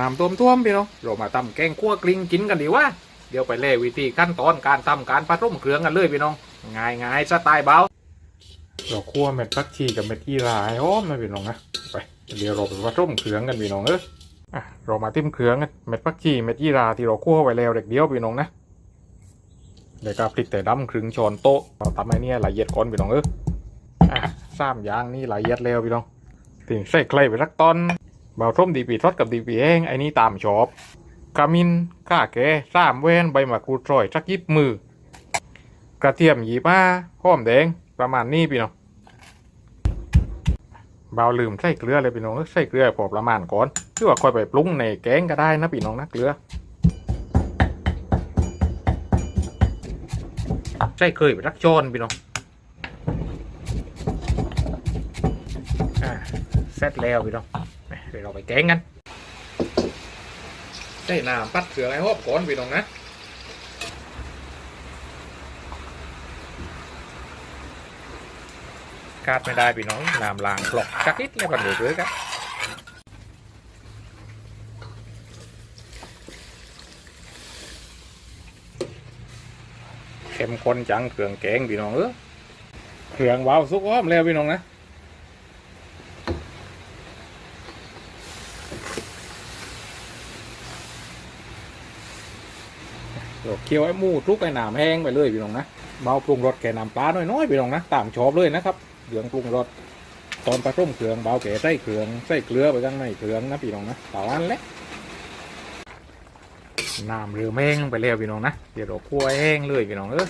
น้ำท่วมท่วมๆพี่น้องเรามาทำแกงคั่วกลิ้งกินกันดีว่าเดี๋ยวไปเล่วิธีขั้นตอนการทำการผสมเครื่องกันเลยพี่น้องง่ายง่ายสไตล์เบาเราคั่วเม็ดฟักชีกับเม็ดอีราให้อมนะพี่น้องนะไปเดี๋ยวเราไปผสมเครื่องกันพี่น้องเอออะเรามาติ้มเครื่องกันเม็ดฟักชีเม็ดอีราที่เราคั่วไว้แล้วเด็กเดียวพี่น้องนะเดี๋ยวก็พริกแต่ดำครึ่งช้อนโต๊ะเราทำให้เนี่ยละเอียดก่อนพี่น้องเอออะสามอย่างนี่ละเอียดแล้วพี่น้องถึงใส่ใครไปสักตอน บาส้มดีปีทอดกับดีปีแห้งไอ้นี่ตามชอบขมิ้นข่าแก่สามเวนใบมะกรูดซอยสักยิบมือ กระเทียมหยีป้าหอมแดงประมาณนี้พี่น้องเบาลืมใส่เกลือเลยพี่น้องเอ้ยใส่เกลือพอประมาณก่อนหรือว่าค่อยไปปรุงในแกงก็ได้นะพี่น้องนะเกลือใส่เคยไปรักโจนพี่น้องเสร็จแล้วพี่น้อง เดี๋ยวเราไปแกงกันใส่น้ำปัดเกลือให้หอบก่อนพี่น้องนะกาดไม่ได้พี่น้องน้ำล้างกลอกจักนิดแล้วก็เดือดเลยครับเข้มข้นจังเครื่องแกงพี่น้องเออเครื่องว้าวสุกหอมแล้วพี่น้องนะ เคี่ยวไอ้หมูทุกไอ้หนามแห้งไปเลยพี่น้องนะเบาปรุงรสแก่น้ำปลาน้อยๆพี่น้องนะตามชอบเลยนะครับเหลืองปรุงรสตอนผสมเครื่องเบาแก่ใส่เครื่องใส่เกลือไปข้างในเครื่องนะพี่น้องนะต่อวันเล็กน้ำเรือแห้งไปแล้วพี่น้องนะเดี๋ยวเราคั่วแห้งเลยพี่น้องเออ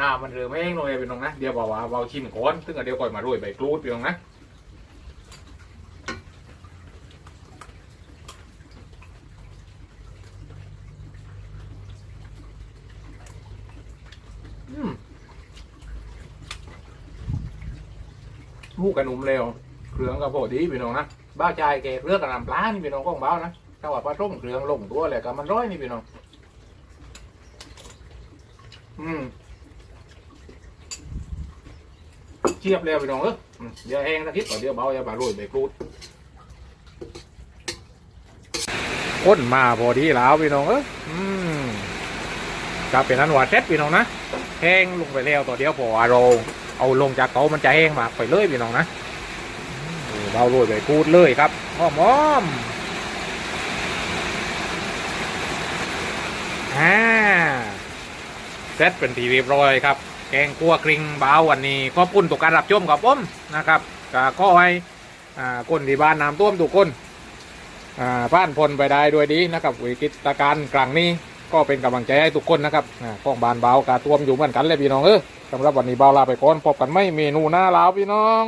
น้ำมันเรือแห้งเลยพี่น้องนะเดี๋ยวบอกว่าเบาชิมก่อนซึ่งเดี๋ยวก่อนมาโรยใบกรูดพี่น้องนะ ลูกกระหนุ่มเร็วเครื่องก็พอดีพี่น้องนะบ้าใจแกเลือกกระนำปลานี่พี่น้องของเบ้านะถ้าว่าปลาต้มเครื่องลงตัวเลยก็มันร้อยนี่พี่น้องอืมเทียบแล้วพี่น้องเอออืมเดี๋ยวแห้งสักนิดก่อเดียวเบาอย่ามาโรยใบกรูดก้นมาพอดีแล้วพี่น้องเอออืมก็เป็นอันว่าเซ็ตพี่น้องนะ แห้งลงไปแล้วตัวเดียวพอเราเอาลงจากเตามันจะแห้งมากไปเลยพี่น้องนะเราโรยไปพูดเลยครับหอมหอมอ่าเสร็จเป็นทีเรียบร้อยครับ แกงคั่วกริงเบาวันนี้ขอบคุณตุกการรับชมกับผมนะครับก็ขอให้อ่าคนที่บ้านน้ำท่วมทุกคนอ่าผ่านพ้นไปได้ด้วยดีนะครับวิกฤตการณ์ครั้งนี้ ก็เป็นกำลังใจให้ทุกคนนะครับอ่าข้องบานเบากาตัวมอยู่เหมือนกันเลยพี่น้องเออสำหรับวันนี้เบาลาไปก่อนพบกันไม่เมนูหน้าลาวพี่น้อง